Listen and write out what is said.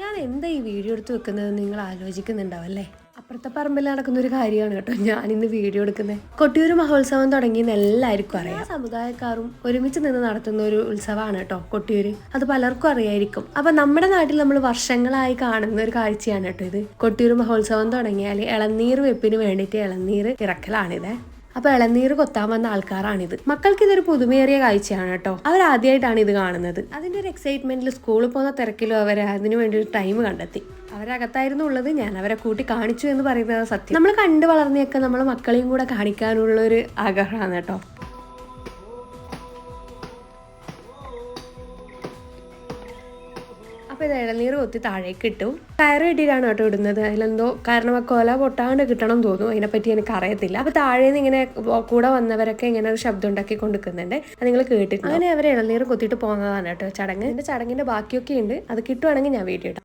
ഞാൻ എന്താ ഈ വീഡിയോ എടുത്ത് വെക്കുന്നത്? നിങ്ങൾ ആലോചിക്കുന്നുണ്ടാവും അല്ലേ? അപ്പുറത്തെ പറമ്പിൽ നടക്കുന്ന ഒരു കാര്യമാണ് കേട്ടോ ഞാൻ ഇന്ന് വീഡിയോ എടുക്കുന്നത്. കൊട്ടിയൂർ മഹോത്സവം തുടങ്ങിയെന്ന് എല്ലാവർക്കും അറിയാം. സമുദായക്കാരും ഒരുമിച്ച് നിന്ന് നടത്തുന്ന ഒരു ഉത്സവമാണ് കേട്ടോ കൊട്ടിയൂർ അത് പലർക്കും അറിയായിരിക്കും. അപ്പൊ നമ്മുടെ നാട്ടിൽ നമ്മൾ വർഷങ്ങളായി കാണുന്ന ഒരു കാഴ്ചയാണ് കേട്ടോ ഇത്. കൊട്ടിയൂർ മഹോത്സവം തുടങ്ങിയാൽ ഇളനീർ വെപ്പിന് വേണ്ടിയിട്ട് ഇളനീർ ഇറക്കലാണിത്. അപ്പൊ ഇളനീർ കൊത്താൻ വന്ന ആൾക്കാരാണിത്. മക്കൾക്ക് ഇതൊരു പുതുമേറിയ കാഴ്ചയാണ് കേട്ടോ. അവർ ആദ്യമായിട്ടാണ് ഇത് കാണുന്നത്. അതിന്റെ ഒരു എക്സൈറ്റ്മെന്റിൽ സ്കൂളിൽ പോകുന്ന തിരക്കിലും അവർ അതിനു വേണ്ടി ഒരു ടൈം കണ്ടെത്തി. അവരകത്തായിരുന്നു ഉള്ളത് ഞാൻ അവരെ കൂട്ടി കാണിച്ചു എന്ന് പറയുന്നത് സത്യം. നമ്മൾ കണ്ടു വളർന്നയൊക്കെ നമ്മൾ മക്കളെയും കൂടെ കാണിക്കാനുള്ള ഒരു ആഗ്രഹമാണ് കേട്ടോ. അപ്പോൾ ഇത് ഇളനീർ കൊത്തി താഴേക്ക് ഇട്ടു. കയറ് കെട്ടിയിട്ടാണ് കേട്ടോ ഇടുന്നത്. അതിലെന്തോ കാരണം ആ കൊല പൊട്ടാണ്ട് കിട്ടണം തോന്നുന്നു. അതിനെപ്പറ്റി എനിക്ക് അറിയത്തില്ല അപ്പോൾ താഴെ നിന്ന് ഇങ്ങനെ കൂടെ വന്നവരൊക്കെ ഇങ്ങനെ ഒരു ശബ്ദം ഉണ്ടാക്കി കൊണ്ടിരിക്കുന്നുണ്ട് അത് നിങ്ങൾ കേട്ടിട്ടുണ്ട്? അങ്ങനെ അവർ ഇളനീർ കൊത്തിയിട്ട് പോകുന്നതാണ് കേട്ടോ ചടങ്ങ്. എന്റെ ചടങ്ങിന്റെ ബാക്കിയൊക്കെ ഉണ്ട്. അത് കിട്ടുവാണെങ്കിൽ ഞാൻ ഇടാം.